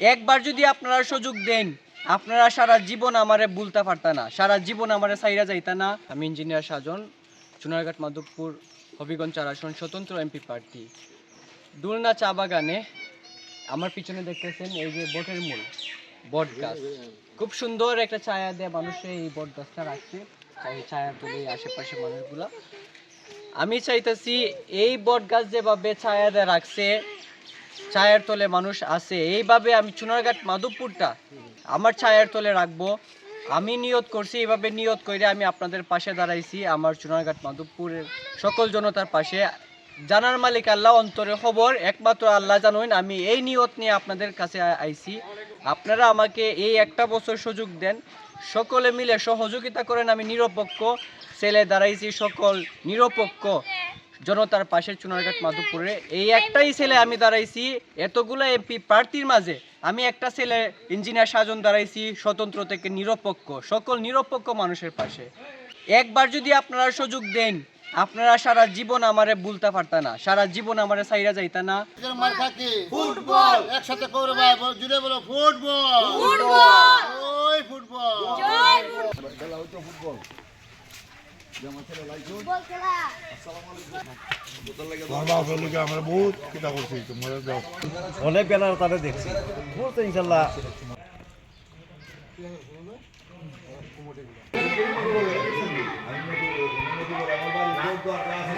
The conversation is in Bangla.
একবার যদি আপনারা সুযোগ দেন, আপনারা সারা জীবন আমারে ভুলতে পারতা না। সারা জীবন আমারে সাইরা যাইতা না। আমি ইঞ্জিনিয়ার সাজন, চুনারঘাট মাধবপুর, হবিগঞ্জ চার আসন স্বতন্ত্র এমপি প্রার্থী। দুলনা চা বাগানে আমার পিছনে দেখতেছেন এই যে বটের মূল, বট গাছ। খুব সুন্দর একটা ছায়া দেয় মানুষে এই বট গাছটা রাখছে, এই ছায়া তুলে আশেপাশে মানুষগুলা। আমি চাইতেছি এই বট গাছ যেভাবে ছায়া দেয় রাখছে ছায়ার তলে মানুষ আছে। এইভাবে আমি চুনারঘাট মাধবপুরটা আমার ছায়ার তলে রাখব। আমি নিয়ত করছি, এইভাবে নিয়ত করে আমি আপনাদের পাশে দাঁড়াইছি আমার চুনারঘাট মাধবপুরের সকল জনতার পাশে। জানার মালিক আল্লাহ, অন্তরে খবর, একমাত্র আল্লাহ জানুন, আমি এই নিয়ত নিয়ে আপনাদের কাছে আইছি। আপনারা আমাকে এই একটা বছর সুযোগ দেন, সকলে মিলে সহযোগিতা করেন, আমি নিরপেক্ষ ছেলে দাঁড়াইছি, সকল নিরপেক্ষ। জনতার পাশে চুনারঘাট মাধবপুরে। এই একটাই ছেলে আমি দাঁড়াইছি এতগুলো এমপি প্রার্থীর মাঝে আমি একটা ছেলে ইঞ্জিনিয়ার সাজন দাঁড়াইছি স্বতন্ত্র থেকে নিরপেক্ষ সকল নিরপেক্ষ মানুষের পাশে। একবার যদি আপনারা সুযোগ দেন আপনারা সারা জীবন আমারে ভুলতে পারতা না সারা জীবন আমারে সাইরা যাইতা না। ফুটবল। একসাথে করে ভাই জুড়ে বলো ফুটবল। ওই ফুটবল। অনেক ব্যানার তারা দেখছি বলতে ইনশাল্লাহ আমার